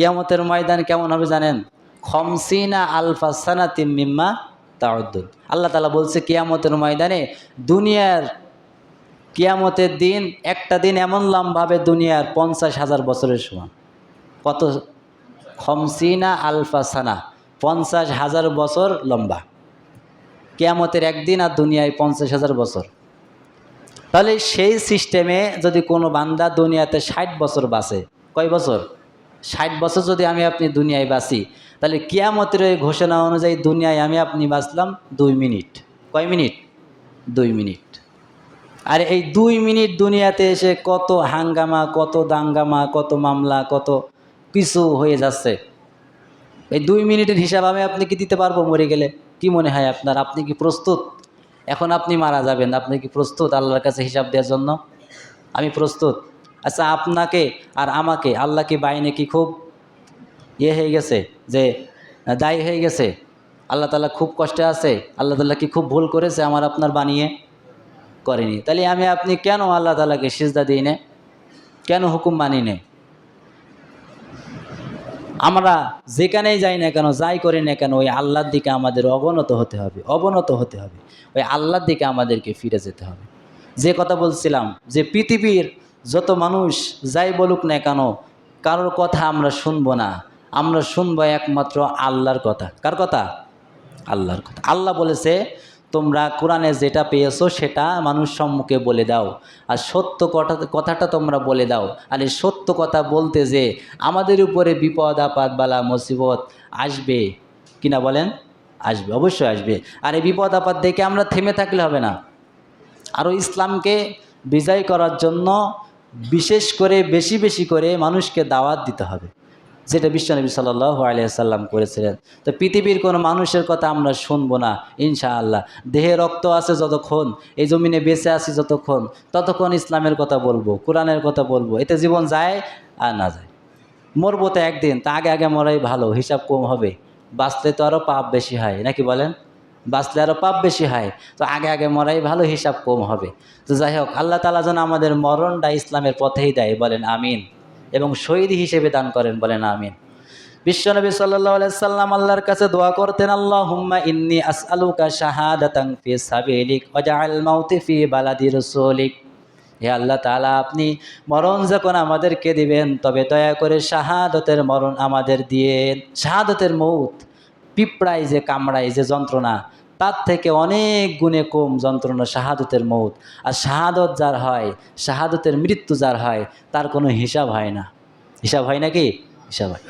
কিয়ামতের ময়দান কেমন হবে জানেন? খমসিনা আলফা সানাতিম মিম্মা তাউদ্দুন। আল্লাহ তালা বলছে, কিয়ামতের ময়দানে দুনিয়ার, কিয়ামতের দিন, একটা দিন এমন লম্বা হবে দুনিয়ার পঞ্চাশ হাজার বছরের সমান। কত? খমসিনা আলফা সানা, পঞ্চাশ হাজার বছর লম্বা। কেয়ামতের একদিন আর দুনিয়ায় পঞ্চাশ হাজার বছর। তাহলে সেই সিস্টেমে যদি কোনো বান্দা দুনিয়াতে ষাট বছর বাঁচে, কয় বছর? ষাট বছর যদি আমি আপনি দুনিয়ায় বাঁচি, তাহলে কিয়ামতের ওই ঘোষণা অনুযায়ী দুনিয়ায় আমি আপনি বাঁচলাম দুই মিনিট। কয় মিনিট? দুই মিনিট। আর এই দুই মিনিট দুনিয়াতে এসে কত হাঙ্গামা, কত দাঙ্গামা, কত মামলা, কত কিছু হয়ে যাচ্ছে। এই দুই মিনিটের হিসাব আমি আপনি কি দিতে পারব মরে গেলে। কি মনে হয় আপনার? আপনি কি প্রস্তুত? এখন আপনি মারা যাবেন, আপনি কি প্রস্তুত আল্লাহর কাছে হিসাব দেওয়ার জন্য? আমি প্রস্তুত। আচ্ছা আপনাকে আর আমাকে আল্লাহ কি বাইনে কি খুব ইয়ে হয়ে গেছে যে, দায়ী হয়ে গেছে? আল্লাহ তালা খুব কষ্টে আছে, আল্লাহ তালা কি খুব ভুল করেছে আমার আপনার বানিয়ে? করেনি। তাহলে আমি, আপনি কেন আল্লাহ তালাকে সিজদা দিই না? কেন হুকুম মানি নে? আমরা যেখানেই যাই না কেন, যাই করি না কেন, ওই আল্লাহর দিকে আমাদের অবনত হতে হবে, অবনত হতে হবে। ওই আল্লাহর দিকে আমাদেরকে ফিরে যেতে হবে। যে কথা বলছিলাম যে পৃথিবীর যত মানুষ যাই বলুক না কেন, কারোর কথা আমরা শুনব না। আমরা শুনব একমাত্র আল্লাহর কথা। কার কথা? আল্লাহর কথা। আল্লাহ বলেছে, তোমরা কোরআনে যেটা পেয়েছ সেটা মানুষ সম্মুখে বলে দাও। আর সত্য কথা, কথাটা তোমরা বলে দাও। আর এই সত্য কথা বলতে যে আমাদের উপরে বিপদ, আপদ, বালা, মুসিবত আসবে কিনা বলেন? আসবে, অবশ্যই আসবে। আর এই বিপদ, আপদ দেখে আমরা থেমে থাকলে হবে না। আরও ইসলামকে বিজয় করার জন্য বিশেষ করে বেশি বেশি করে মানুষকে দাওয়াত দিতে হবে। যেটা বিশ্বনবী সাল্লাহ আলিয়াল্লাম করেছিলেন। তো পৃথিবীর কোনো মানুষের কথা আমরা শুনব না, ইনশাআল্লাহ। দেহে রক্ত আছে যতক্ষণ, এই জমিনে বেঁচে আছি যতক্ষণ, ততক্ষণ ইসলামের কথা বলব, কোরআনের কথা বলব। এতে জীবন যায় আর না যায়। মরবো তো একদিন, তা আগে আগে মরাই ভালো, হিসাব কম হবে। বাঁচলে তো আরও পাপ বেশি হয়, নাকি বলেন? বাঁচলে আরও পাপ বেশি হয়। তো আগে আগে মরাই ভালো হিসাব কম হবে। তো যাই হোক, আল্লাহ তালা যেন আমাদের মরণটা ইসলামের পথেই দেয়, বলেন আমিন। এবং শহীদ হিসেবে দান করেন, বলেন আমিন। বিশ্বনবী সাল্লাহ সাল্লাম আল্লাহর কাছে দোয়া করতেন আল্লাহ হুম্মা ইন্নি আসআলুকা শাহাদাতাং ফি মাউতি ফি বালাদি হে আল্লাহ তাআলা, আপনি মরণ যখন আমাদেরকে দিবেন, তবে দয়া করে শাহাদতের মরণ আমাদের দিয়েন শাহাদতের মৌত পিঁপড়ায় যে কামড়ায় যে যন্ত্রণা, তার থেকে অনেক গুণে কম যন্ত্রণা শাহাদতের মৌত। আর শাহাদত যার হয়, শাহাদতের মৃত্যু যার হয়, তার কোনো হিসাব হয় না। হিসাব হয় নাকি? হিসাব হয়।